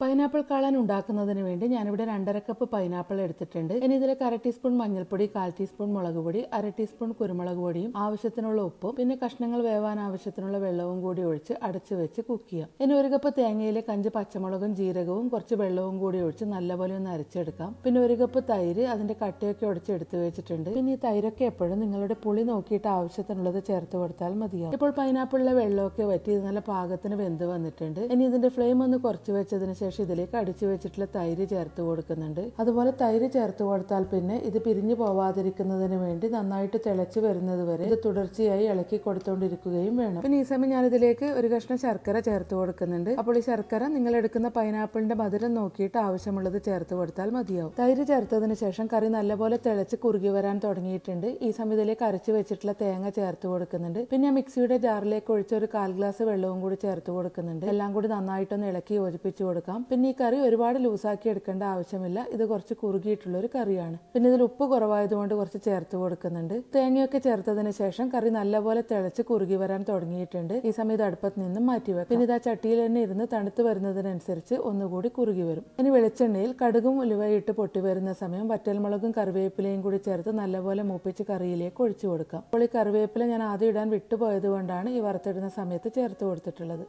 Pineapple കാളൻ ഉണ്ടാക്കുന്നതിന് വേണ്ടി ഞാനിവിടെ രണ്ടര കപ്പ് പൈനാപ്പിൾ എടുത്തിട്ടുണ്ട്. ഇനി ഇതിലേക്ക് അര ടീസ്പൂൺ മഞ്ഞൾപ്പൊടി കാൽ ടീസ്പൂൺ മുളക് പൊടി അര ടീസ്പൂൺ കുരുമുളക് പൊടിയും ആവശ്യത്തിനുള്ള ഉപ്പും പിന്നെ കഷ്ണങ്ങൾ വേവാൻ ആവശ്യത്തിനുള്ള വെള്ളവും കൂടി ഒഴിച്ച് അടച്ചു വെച്ച് കുക്ക് ചെയ്യാം. ഇനി ഒരു കപ്പ് തേങ്ങയിലെ അഞ്ച് പച്ചമുളകും ജീരകവും കുറച്ച് വെള്ളവും കൂടി ഒഴിച്ച് നല്ലപോലെ ഒന്ന് അരച്ചെടുക്കാം. പിന്നെ ഒരു കപ്പ് തൈര് അതിന്റെ കട്ടയൊക്കെ ഒടിച്ച് എടുത്തു വെച്ചിട്ടുണ്ട്. പിന്നെ ഈ തൈരൊക്കെ എപ്പോഴും നിങ്ങളുടെ പുളി നോക്കിയിട്ട് ആവശ്യത്തിനുള്ളത് ചേർത്ത് കൊടുത്താൽ മതിയാവും. ഇപ്പോൾ പൈനാപ്പിളിലെ വെള്ളമൊക്കെ വറ്റി നല്ല പാകത്തിന് വെന്ത് വന്നിട്ടുണ്ട്. ഇനി ഇതിന്റെ ഫ്ലെയിം ഒന്ന് കുറച്ച് വെച്ചതിന് ശേഷം ഇതിലേക്ക് അടിച്ചു വെച്ചിട്ടുള്ള തൈര് ചേർത്ത് കൊടുക്കുന്നുണ്ട്. അതുപോലെ തൈര് ചേർത്ത് കൊടുത്താൽ പിന്നെ ഇത് പിരിഞ്ഞു പോവാതിരിക്കുന്നതിന് വേണ്ടി നന്നായിട്ട് തിളച്ച് വരുന്നത് വരെ ഇത് തുടർച്ചയായി ഇളക്കി കൊടുത്തുകൊണ്ടിരിക്കുകയും വേണം. പിന്നെ ഈ സമയം ഞാൻ ഇതിലേക്ക് ഒരു കഷ്ണം ശർക്കര ചേർത്ത് കൊടുക്കുന്നുണ്ട്. അപ്പോൾ ഈ ശർക്കര നിങ്ങൾ എടുക്കുന്ന പൈനാപ്പിളിന്റെ മധുരം നോക്കിയിട്ട് ആവശ്യമുള്ളത് ചേർത്ത് കൊടുത്താൽ മതിയാവും. തൈര് ചേർത്തതിന് ശേഷം കറി നല്ലപോലെ തിളച്ച് കുറുകി വരാൻ തുടങ്ങിയിട്ടുണ്ട്. ഈ സമയം ഇതിലേക്ക് അരച്ചു വെച്ചിട്ടുള്ള തേങ്ങ ചേർത്ത് കൊടുക്കുന്നുണ്ട്. പിന്നെ മിക്സിയുടെ ജാറിലേക്ക് ഒഴിച്ച ഒരു കാൽ ഗ്ലാസ് വെള്ളവും കൂടി ചേർത്ത് കൊടുക്കുന്നുണ്ട്. എല്ലാം കൂടി നന്നായിട്ടൊന്ന് ഇളക്കി യോജിപ്പിച്ചു കൊടുക്കാം. പിന്നെ ഈ കറി ഒരുപാട് ലൂസാക്കി എടുക്കേണ്ട ആവശ്യമില്ല. ഇത് കുറച്ച് കുറുകിയിട്ടുള്ള ഒരു കറിയാണ്. പിന്നെ ഇതിൽ ഉപ്പ് കുറവായതുകൊണ്ട് കുറച്ച് ചേർത്ത് കൊടുക്കുന്നുണ്ട്. തേങ്ങയൊക്കെ ചേർത്തതിന് ശേഷം കറി നല്ലപോലെ തിളച്ച് കുറുകി വരാൻ തുടങ്ങിയിട്ടുണ്ട്. ഈ സമയത്ത് അടുപ്പത്ത് നിന്നും മാറ്റി വെക്കാം. പിന്നെ ഇത് ചട്ടിയിൽ തന്നെ ഇരുന്ന് തണുത്ത് വരുന്നതിനനുസരിച്ച് ഒന്നുകൂടി കുറുകി വരും. ഇനി വെളിച്ചെണ്ണയിൽ കടുകും ഉലുവയിട്ട് പൊട്ടി വരുന്ന സമയം വറ്റൽമുളകും കറിവേപ്പിലയും കൂടി ചേർത്ത് നല്ലപോലെ മൂപ്പിച്ച് കറിയിലേക്ക് ഒഴിച്ചു കൊടുക്കാം. അപ്പോൾ ഈ കറിവേപ്പില ഞാൻ ആദ്യം ഇടാൻ വിട്ടുപോയത് കൊണ്ടാണ് ഈ വറുത്തിടുന്ന സമയത്ത് ചേർത്ത് കൊടുത്തിട്ടുള്ളത്.